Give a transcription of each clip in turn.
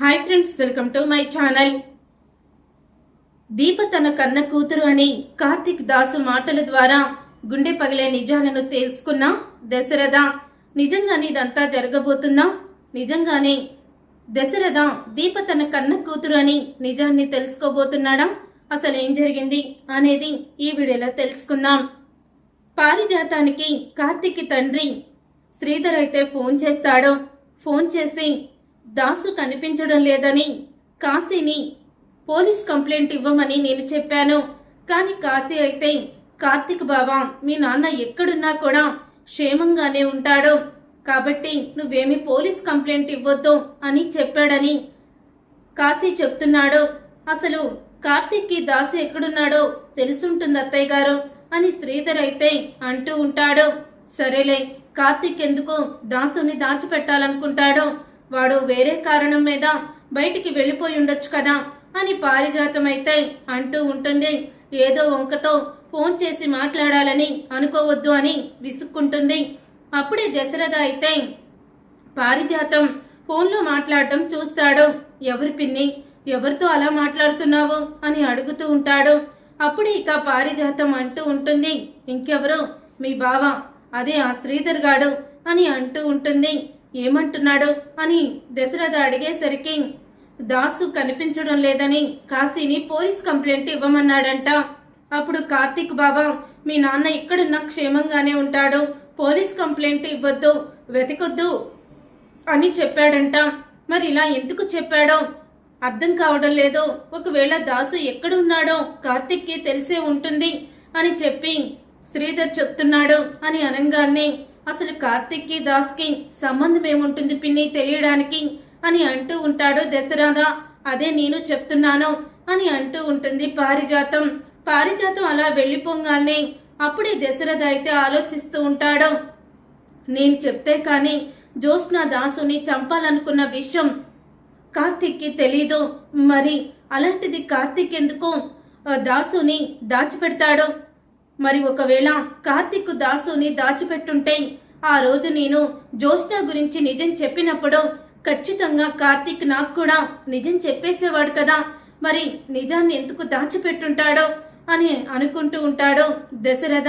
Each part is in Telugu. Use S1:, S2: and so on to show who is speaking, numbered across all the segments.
S1: Hi friends welcome to my channel Deepa తన కన్న కూతురు అని కార్తిక్ దాసు మాటల ద్వారా గుండె పగిలే నిజాలను తెలుసుకున్న దశరథ. నిజంగానే ఇదంతా జరగబోతుందా? నిజంగానే దశరథ దీప తన కన్న కూతురు అని నిజాన్ని తెలుసుకోబోతున్నాడా? అసలు ఏం జరిగింది అనేది ఈ వీడియోలో తెలుసుకుందాం. పారిజాతానికి కార్తిక్ తండ్రి శ్రీధర్ అయితే ఫోన్ చేస్తాడు. ఫోన్ చేసి దాసు కనిపించడం లేదని కాశీని పోలీస్ కంప్లైంట్ ఇవ్వమని నేను చెప్పాను. కానీ కాశీ అయితే కార్తిక్ బావా మీ నాన్న ఎక్కడున్నా కూడా క్షేమంగానే ఉంటాడు. కాబట్టి నువ్వేమి పోలీస్ కంప్లైంట్ ఇవ్వద్దు అని చెప్పాడని కాశీ చెప్తున్నాడు. అసలు కార్తిక్కి దాసు ఎక్కడున్నాడో తెలుసుంటుంది అత్తయ్య గారు అని శ్రీధర్ అయితే అంటూ ఉంటాడు. సరేలే కార్తిక్ ఎందుకు దాసుని దాచిపెట్టాలనుకుంటాడో? వాడు వేరే కారణం మీద బయటికి వెళ్ళిపోయి ఉండొచ్చు కదా అని పారిజాతం అయితే అంటూ ఉంటుంది. ఏదో వంకతో ఫోన్ చేసి మాట్లాడాలని అనుకోవద్దు అని విసుక్కుంటుంది. అప్పుడే దశరథ అయితే పారిజాతం ఫోన్లో మాట్లాడటం చూస్తాడు. ఎవరి పిన్ని? ఎవరితో అలా మాట్లాడుతున్నావు? అని అడుగుతూ ఉంటాడు. అప్పుడే ఇక పారిజాతం అంటూ ఉంటుంది. ఇంకెవరు? మీ బావ. అదే ఆ శ్రీధర్ గాడు అని అంటూ ఉంటుంది. ఏమంటున్నాడు? అని దశరథ అడిగేసరికి దాసు కనిపించడం లేదని కాశీని పోలీస్ కంప్లైంట్ ఇవ్వమన్నాడంట. అప్పుడు కార్తీక్ బాబా మీ నాన్న ఇక్కడున్న క్షేమంగానే ఉంటాడు. పోలీస్ కంప్లైంట్ ఇవ్వద్దు వెతకొద్దు అని చెప్పాడంట. మరి ఇలా ఎందుకు చెప్పాడో? అర్థం కావడం లేదో. ఒకవేళ దాసు ఎక్కడున్నాడో కార్తిక్కి తెలిసే ఉంటుంది అని చెప్పి శ్రీధర్ చెప్తున్నాడు అని అనంగాన్ని అసలు కార్తిక్కి దాస్కి సంబంధం ఏముంటుంది పిన్ని తెలియడానికి? అని అంటూ ఉంటాడు దశరథ. అదే నేను చెప్తున్నాను అని అంటూ ఉంటుంది పారిజాతం. పారిజాతం అలా వెళ్ళిపోగానే అప్పుడే దశరథ అయితే ఆలోచిస్తూ ఉంటాడు. నేను చెప్తే కానీ జ్యోత్స్న దాసుని చంపాలనుకున్న విషయం కార్తిక్కి తెలీదు. మరి అలాంటిది కార్తిక్ ఎందుకు? దాసుని దాచిపెడతాడు. మరి ఒకవేళ కార్తిక్ దాసుని దాచిపెట్టుంటే ఆ రోజు నేను జ్యోత్స్న గురించి నిజం చెప్పినప్పుడు ఖచ్చితంగా కార్తిక్ నాకు కూడా నిజం చెప్పేసేవాడు కదా. మరి నిజాన్ని ఎందుకు దాచిపెట్టుంటాడో అని అనుకుంటూ ఉంటాడు దశరథ.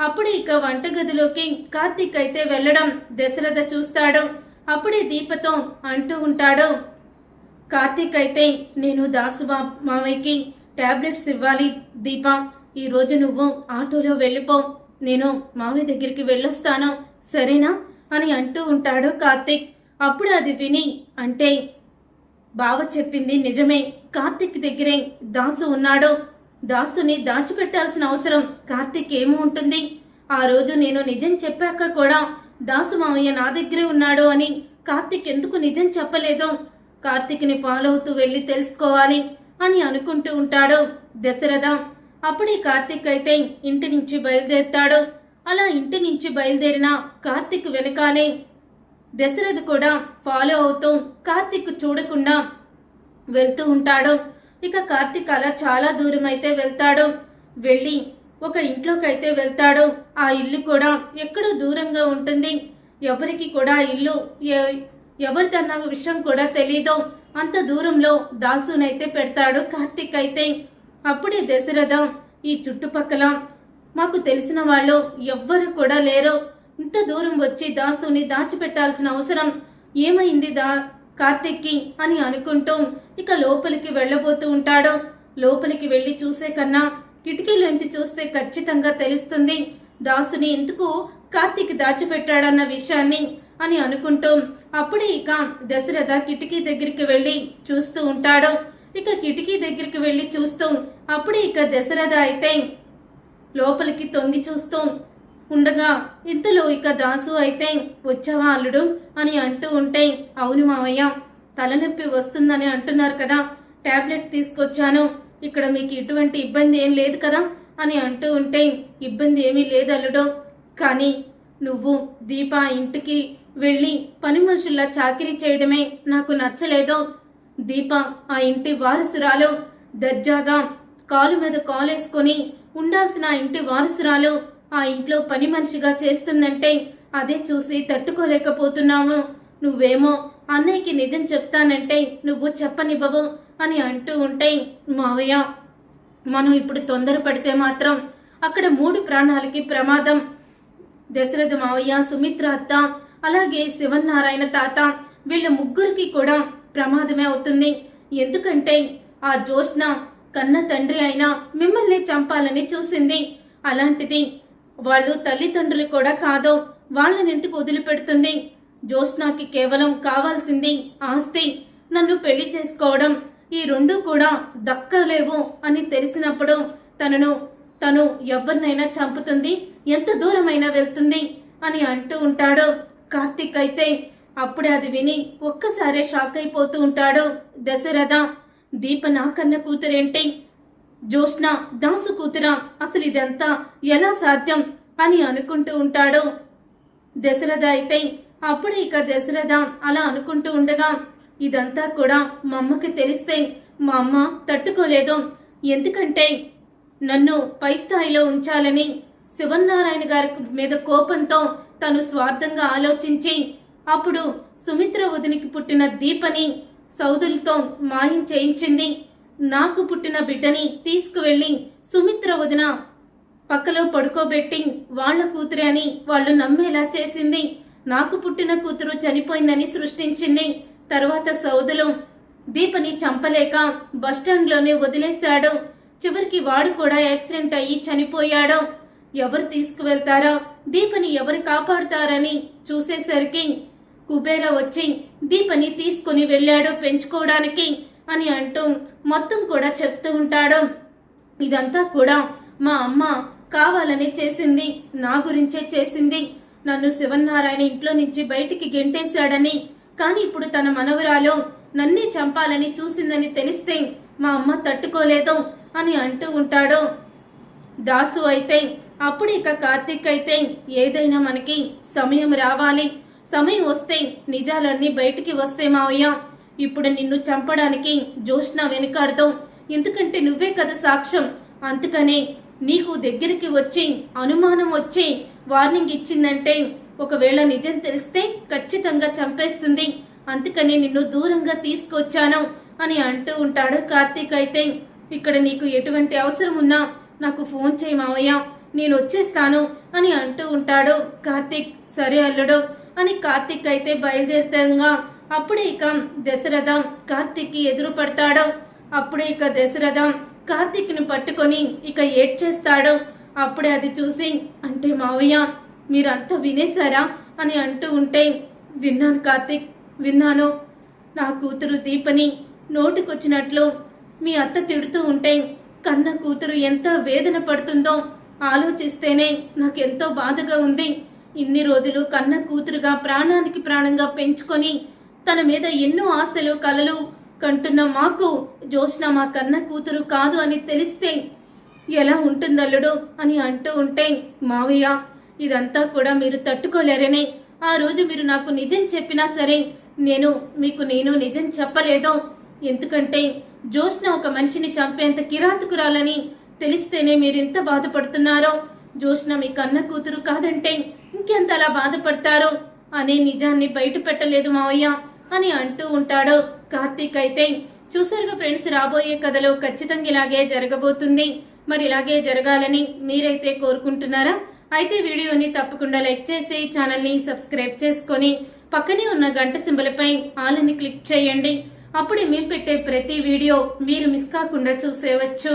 S1: అప్పుడే ఇక వంటగదిలోకి కార్తిక్ అయితే వెళ్ళడం దశరథ చూస్తాడు. అప్పుడే దీపతో అంటూ ఉంటాడు కార్తీక్ అయితే నేను దాసు బా- టాబ్లెట్స్ ఇవ్వాలి దీప. ఈ రోజు నువ్వు ఆటోలో వెళ్ళిపో. నేను మావయ్య దగ్గరికి వెళ్ళొస్తాను. సరేనా? అని అంటూ ఉంటాడు కార్తీక్. అప్పుడు అది విని అంటే బావ చెప్పింది నిజమే. కార్తిక్ దగ్గరే దాసు ఉన్నాడు. దాసుని దాచిపెట్టాల్సిన అవసరం కార్తిక్ ఏమి ఉంటుంది. ఆ రోజు నేను నిజం చెప్పాక కూడా దాసు మావయ్య నా దగ్గరే ఉన్నాడు అని కార్తిక్ ఎందుకు నిజం చెప్పలేదు? కార్తిక్ని ఫాలో అవుతూ వెళ్ళి తెలుసుకోవాలి అని అనుకుంటూ ఉంటాడు దశరథ. అప్పుడే కార్తిక్ అయితే ఇంటి నుంచి బయలుదేరుతాడు. అలా ఇంటి నుంచి బయలుదేరిన కార్తిక్ వెనకాలే దశరథ్ కూడా ఫాలో అవుతూ కార్తిక్ చూడకుండా వెళ్తూ ఉంటాడు. ఇక కార్తిక్ అలా చాలా దూరం అయితే వెళ్తాడు. వెళ్ళి ఒక ఇంట్లోకైతే వెళ్తాడు. ఆ ఇల్లు కూడా ఎక్కడో దూరంగా ఉంటుంది. ఎవరికి కూడా ఇల్లు ఎవరిదన్న విషయం కూడా తెలీదు. అంత దూరంలో దాసునైతే పెడతాడు కార్తిక్ అయితే. అప్పుడే దశరథం ఈ చుట్టుపక్కల మాకు తెలిసిన వాళ్ళు ఎవ్వరు కూడా లేరు. ఇంత దూరం వచ్చి దాసుని దాచిపెట్టాల్సిన అవసరం ఏమైంది దా కార్తిక్కి అని అనుకుంటూ ఇక లోపలికి వెళ్ళబోతూ ఉంటాడు. లోపలికి వెళ్ళి చూసే కన్నా కిటికీలోంచి చూస్తే ఖచ్చితంగా తెలుస్తుంది దాసుని ఎందుకు కార్తిక్ దాచిపెట్టాడన్న విషయాన్ని అని అనుకుంటూ అప్పుడే ఇక దశరథ కిటికీ దగ్గరికి వెళ్ళి చూస్తూ ఉంటాడు. ఇక కిటికీ దగ్గరికి వెళ్ళి చూస్తూ అప్పుడే ఇక దశరథ అయితే లోపలికి తొంగి చూస్తూ ఉండగా ఇంతలో ఇక దాసు అయితే వచ్చావా అల్లుడు? అని అంటూ ఉంటే అవును మావయ్య తలనొప్పి వస్తుందని అంటున్నారు కదా టాబ్లెట్ తీసుకొచ్చాను ఇక్కడ మీకు ఇటువంటి ఇబ్బంది ఏం లేదు కదా? అని అంటూ ఉంటే ఇబ్బంది ఏమీ లేదు అల్లుడు కానీ నువ్వు దీప ఇంటికి వెళ్ళి పని మనుషుల్లా చాకిరీ చేయడమే నాకు నచ్చలేదు దీప ఆ ఇంటి వారసురాలు. దర్జాగా కాలు మీద కాలేసుకొని ఉండాల్సిన ఆ ఇంటి వారసురాలు ఆ ఇంట్లో పని మనిషిగా చేస్తుందంటే అదే చూసి తట్టుకోలేకపోతున్నాము నువ్వేమో అన్నయ్యకి నిజం చెప్తానంటే నువ్వు చెప్పనివ్వవు అని అంటూ ఉంటే మావయ్య మనం ఇప్పుడు తొందరపడితే మాత్రం అక్కడ మూడు ప్రాణాలకి ప్రమాదం. దశరథ మావయ్య సుమిత్ర అత్త అలాగే శివన్నారాయణ తాత వీళ్ళ ముగ్గురికి కూడా ప్రమాదమే అవుతుంది. ఎందుకంటే ఆ జోష్న కన్న తండ్రి అయినా మిమ్మల్ని చంపాలని చూసింది. అలాంటిది వాళ్ళు తల్లిదండ్రులు కూడా కాదు వాళ్ళని ఎందుకు వదిలిపెడుతుంది? జోష్నాకి కేవలం కావాల్సింది ఆస్తి. నన్ను పెళ్ళి చేసుకోవడం. ఈ రెండు కూడా దక్కలేవు అని తెలిసినప్పుడు తనను తను ఎవరినైనా చంపుతుంది? ఎంత దూరమైనా వెళ్తుంది? అని అంటూ ఉంటాడు. కార్తిక్ అయితే అప్పుడే అది విని ఒక్కసారే షాక్ అయిపోతూ ఉంటాడు దశరథ. దీప నాకన్న కూతురేంటి? జోష్న దాసు కూతురా? అసలు ఇదంతా ఎలా సాధ్యం అని అనుకుంటూ ఉంటాడు. దశరథ అయితే అప్పుడు ఇక దశరథ అలా అనుకుంటూ ఉండగా ఇదంతా కూడా మా అమ్మకి తెలిస్తే మా అమ్మ తట్టుకోలేదు. ఎందుకంటే నన్ను పై స్థాయిలో ఉంచాలని శివన్నారాయణ గారి మీద కోపంతో తను స్వార్థంగా ఆలోచించి అప్పుడు సుమిత్ర వదినికి పుట్టిన దీపని సౌదులతో మాయం చేయించింది. నాకు పుట్టిన బిడ్డని తీసుకువెళ్ళి సుమిత్ర వదిన పక్కలో పడుకోబెట్టి వాళ్ళ కూతురే అని వాళ్ళు నమ్మేలా చేసింది. నాకు పుట్టిన కూతురు చనిపోయిందని సృష్టించింది. తర్వాత సౌదులు దీపని చంపలేక బస్టాండ్లోనే వదిలేశాడు. చివరికి వాడు కూడా యాక్సిడెంట్ అయ్యి చనిపోయాడు. ఎవరు తీసుకువెళ్తారా దీపని ఎవరు కాపాడుతారని చూసేసరికి కుబేర వచ్చి దీపని తీసుకుని వెళ్ళాడు పెంచుకోవడానికి అని అంటూ మొత్తం కూడా చెప్తూ ఉంటాడు. ఇదంతా కూడా మా అమ్మ కావాలని చేసింది నా గురించే చేసింది. నన్ను శివన్నారాయణ ఇంట్లో నుంచి బయటికి గెంటేశాడని కానీ ఇప్పుడు తన మనవరాలు నన్నే చంపాలని చూసిందని తెలిస్తే మా అమ్మ తట్టుకోలేదు అని అంటూ ఉంటాడు. దాసు అయితే అప్పుడు ఇక కార్తిక్ అయితే ఏదైనా మనకి సమయం రావాలి. సమయం వస్తే నిజాలన్నీ బయటికి వస్తే మావయ్య. ఇప్పుడు నిన్ను చంపడానికి జోష్న వెనుకాడతాం. ఎందుకంటే నువ్వే కదా సాక్ష్యం. అందుకనే నీకు దగ్గరికి వచ్చి అనుమానం వచ్చి వార్నింగ్ ఇచ్చిందంటే ఒకవేళ నిజం తెలిస్తే ఖచ్చితంగా చంపేస్తుంది. అందుకనే నిన్ను దూరంగా తీసుకొచ్చాను అని అంటూ ఉంటాడు కార్తీక్ అయితే. ఇక్కడ నీకు ఎటువంటి అవసరం ఉన్నా నాకు ఫోన్ చేయి మావయ్య. నేను వచ్చేస్తాను అని అంటూ ఉంటాడు కార్తీక్. సరే అల్లుడు అని కార్తిక్ అయితే బయలుదేరుతంగా అప్పుడే ఇక దశరథం కార్తిక్కి ఎదురు పడతాడు. అప్పుడే ఇక దశరథ కార్తీక్ని పట్టుకొని ఇక ఏడ్చేస్తాడు. అప్పుడే అది చూసి అంటే మావయ్య మీరంతా వినేశారా? అని అంటూ ఉంటే విన్నాను కార్తిక్ విన్నాను. నా కూతురు దీపని నోటికొచ్చినట్లు మీ అత్త తిడుతూ ఉంటే కన్న కూతురు ఎంత వేదన పడుతుందో ఆలోచిస్తేనే నాకెంతో బాధగా ఉంది. ఇన్ని రోజులు కన్న కూతురుగా ప్రాణానికి ప్రాణంగా పెంచుకొని తన మీద ఎన్నో ఆశలు కలలు కంటున్న మాకు జోష్న మా కన్న కూతురు కాదు అని తెలిస్తే ఎలా ఉంటుందల్లుడు అని అంటూ ఉంటే మావయ్య ఇదంతా కూడా మీరు తట్టుకోలేరని. ఆ రోజు మీరు నాకు నిజం చెప్పినా సరే నేను మీకు నేను నిజం చెప్పలేదు. ఎందుకంటే జోష్న ఒక మనిషిని చంపేంత కిరాతకురాలని తెలిస్తేనే మీరు ఎంత బాధపడుతున్నారో. జోష్న మీ కన్న కూతురు కాదంటే ఇంకెంత అలా బాధపడతారో? అనే నిజాన్ని బయట పెట్టలేదు మావయ్య అని అంటూ ఉంటాడు కార్తీక్ అయితే. చూసారుగా ఫ్రెండ్స్ రాబోయే కథలో ఖచ్చితంగా ఇలాగే జరగబోతుంది. మరి ఇలాగే జరగాలని మీరైతే కోరుకుంటున్నారా? అయితే వీడియోని తప్పకుండా లైక్ చేసి ఛానల్ని సబ్స్క్రైబ్ చేసుకొని పక్కనే ఉన్న గంట సింబలపై ఆలని క్లిక్ చేయండి. అప్పుడే మేము పెట్టే ప్రతి వీడియో మీరు మిస్ కాకుండా చూసేవచ్చు.